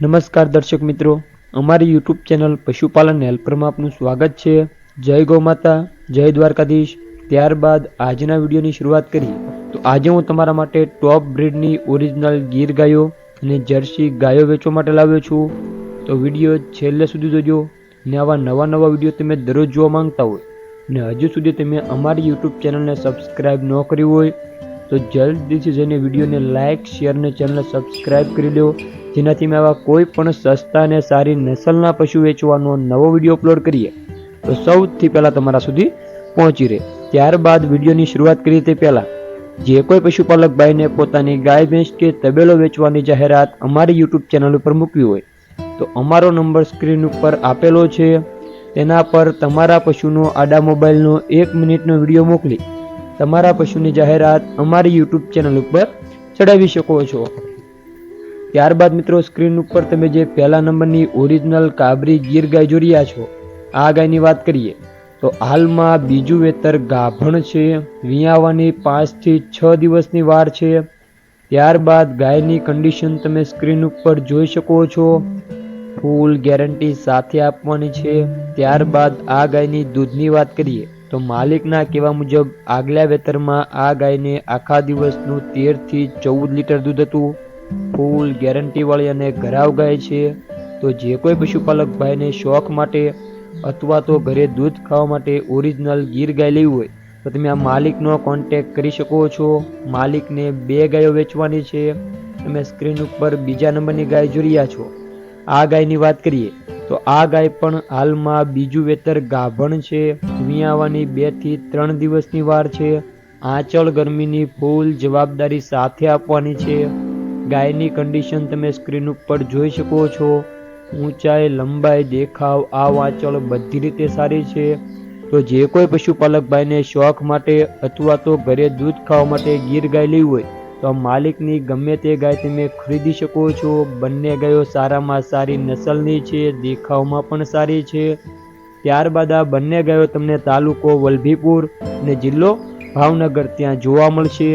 નમસ્કાર દર્શક મિત્રો. અમારી યુટ્યુબ ચેનલ પશુપાલન હેલ્પરમાં આપનું સ્વાગત છે. જય ગૌ માતા, જય દ્વારકાધીશ. ત્યારબાદ આજના વિડીયોની શરૂઆત કરી તો આજે હું તમારા માટે ટોપ બ્રીડની ઓરિજિનલ ગીર ગાયો અને જર્સી ગાયો વેચવા માટે લાવ્યો છું. તો વીડિયો છેલ્લે સુધી જોજો ને આવા નવા નવા વીડિયો તમે દરરોજ જોવા માંગતા હોય. ને હજુ સુધી તમે અમારી યુટ્યુબ ચેનલને સબસ્ક્રાઇબ ન કરી હોય તો જલ્દીથી જઈને વિડીયોને લાઇક શેર અને ચેનલને સબસ્ક્રાઈબ કરી લો જેનાથી મેં આવા કોઈ પણ સસ્તા અને સારી નસલના પશુ વેચવાનો નવો વીડિયો અપલોડ કરીએ. તો સૌથી પહેલાં તમારા સુધી પહોંચી રહે. ત્યારબાદ વિડીયોની શરૂઆત કરીએ તે પહેલાં. જે કોઈ પશુપાલક ભાઈને પોતાની ગાય, ભેંસ કે તબેલો વેચવાની જાહેરાત અમારી યુટ્યુબ ચેનલ ઉપર મૂકવી હોય, તો અમારો નંબર સ્ક્રીન ઉપર આપેલો છે. તેના પર તમારા પશુનો આડા મોબાઈલનો એક મિનિટનો વીડિયો મોકલી. તમારા પશુની જાહેરાત અમારી યુટ્યુબ ચેનલ ઉપર ચડાવી શકો છો. ત્યારબાદ મિત્રો સ્ક્રીન ઉપર તમે જે પહેલા નંબરની ઓરિજિનલ કાબરી ગીર ગાય જોઈ રહ્યા છો, આ ગાયની વાત કરીએ, તો હાલમાં બીજું વેતર ગાભણ છે, વિયાવાની પાંચથી છ દિવસની વાર છે. ત્યારબાદ ગાયની કન્ડિશન તમે સ્ક્રીન ઉપર જોઈ શકો છો ફૂલ ગેરંટી સાથે આપવાની છે. ત્યારબાદ આ ગાયની દૂધની વાત કરીએ તો માલિકના કહેવા મુજબ, આગલા વેતરમાં આ ગાયને આખા દિવસનું તેરથી ચૌદ લીટર દૂધ હતું. ફૂલ ગેરંટીવાળી અને ઘરાવ ગાય છે. તો જે કોઈ પશુપાલક ભાઈને શોખ માટે અથવા તો ઘરે દૂધ ખાવા માટે ઓરિજિનલ ગીર ગાય લેવી હોય, તો તમે આ માલિકનો કોન્ટેક કરી શકો છો. માલિકને બે ગાયો વેચવાની છે. તમે સ્ક્રીન ઉપર બીજા નંબરની ગાય જોઈ રહ્યા છો. આ ગાયની વાત કરીએ, તો આ ગાય પણ હાલમાં બીજું વેતર ગાભણ છે. વિયાવાની બેથી ત્રણ દિવસની વાર છે. આંચળ ગરમીની ફૂલ જવાબદારી સાથે આપવાની છે. ગાયની કન્ડિશન તમે સ્ક્રીન ઉપર જોઈ શકો છો. ઊંચાઈ, લંબાઈ, દેખાવ, આ વાંચળ બધી રીતે સારી છે. તો જે કોઈ પશુપાલક ભાઈને શોખ માટે અથવા તો ઘરે દૂધ ખાવા માટે ગીર ગાય લેવી હોય, તો માલિકની ગમે તે ગાય તમે ખરીદી શકો છો. બંને ગાયો સારામાં સારી નસલની છે, દેખાવમાં પણ સારી છે. ત્યારબાદ આ બંને ગાયો તમને તાલુકો વલભીપુર અને જિલ્લો ભાવનગર ત્યાં જોવા મળશે.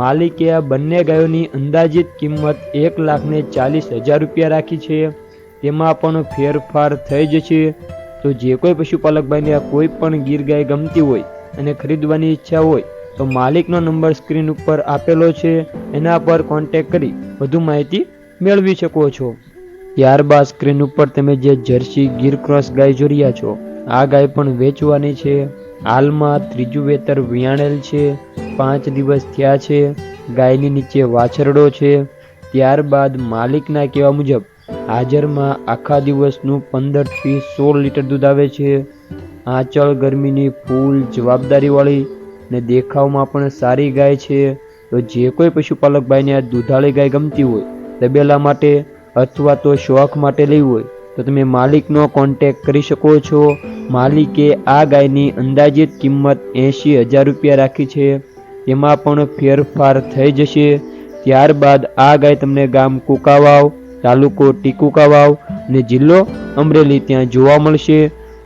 માલિકે આ બંને ગાયોની અંદાજિત કિંમત એક લાખને ચાલીસ હજાર રૂપિયા રાખી છે. તેમાં પણ ફેરફાર થઈ જશે. તો જે કોઈ પશુપાલક ભાઈને આ કોઈ પણ ગીર ગાય ગમતી હોય અને ખરીદવાની ઈચ્છા હોય, તો માલિકનો નંબર સ્ક્રીન ઉપર આપેલો છે. એના પર કોન્ટેક કરી વધુ માહિતી મેળવી શકો છો. ત્યારબાદ સ્ક્રીન ઉપર તમે જે જર્સી ગીર ક્રોસ ગાય જોઈ રહ્યા છો, આ ગાય પણ વેચવાની છે. હાલમાં ત્રીજું વેતર વિયાણેલ છે, પાંચ દિવસ થયા છે, ગાયની નીચે વાછરડો છે. ત્યારબાદ માલિકના કહેવા મુજબ, હાજરમાં આખા દિવસનું પંદરથી સોળ લીટર દૂધ આવે છે. આંચળ ગરમીની ફૂલ જવાબદારીવાળી ને દેખાવમાં પણ સારી ગાય છે. તો જે કોઈ પશુપાલક ભાઈને આ દૂધાળી ગાય ગમતી હોય, તબેલા માટે અથવા તો શોખ માટે લેવી હોય, તો તમે માલિકનો કોન્ટેક કરી શકો છો. માલિકે આ ગાયની અંદાજિત કિંમત એંશી હજાર રૂપિયા રાખી છે. તેમાં પણ ફેરફાર થઈ જશે. ત્યારબાદ આ ગાય તમને ગામ કુકાવાવ, તાલુકો ટીકુકાવાવ અને જિલ્લો અમરેલી ત્યાં જોવા મળશે.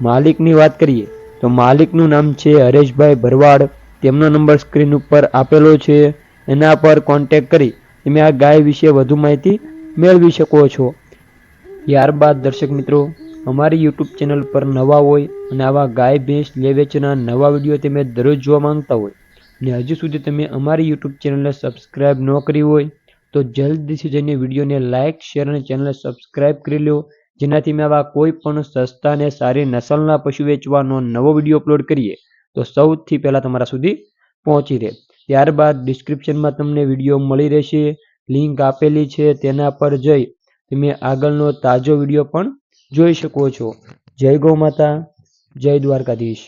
માલિકની વાત કરીએ, તો માલિકનું નામ છે હરેશભાઈ ભરવાડ. તેમનો નંબર સ્ક્રીન ઉપર આપેલો છે. એના પર કોન્ટેક કરી, તમે આ ગાય વિશે વધુ માહિતી મેળવી શકો છો. ત્યારબાદ દર્શક મિત્રો, અમારી યુટ્યુબ ચેનલ પર નવા હોય અને આવા ગાય, ભેંસ લે વેચના નવા વીડિયો તમે દરરોજ જોવા માંગતા હોય ને હજુ સુધી તમે અમારી યુટ્યુબ ચેનલને સબસ્ક્રાઈબ ન કરી હોય, તો જલ્દીથી જઈને વિડીયોને લાઇક શેર અને ચેનલને સબસ્ક્રાઈબ કરી લો જેનાથી મેં આવા કોઈ પણ સસ્તા અને સારી નસલના પશુ વેચવાનો નવો વીડિયો અપલોડ કરીએ, તો સૌથી પહેલાં તમારા સુધી પહોંચી રહે. ત્યારબાદ ડિસ્ક્રિપ્શનમાં તમને વીડિયો મળી રહેશે. લિંક આપેલી છે તેના પર જઈ તમે આગળનો તાજો વીડિયો પણ જોઈ શકો છો. જય ગૌ માતા, જય દ્વારકાધીશ.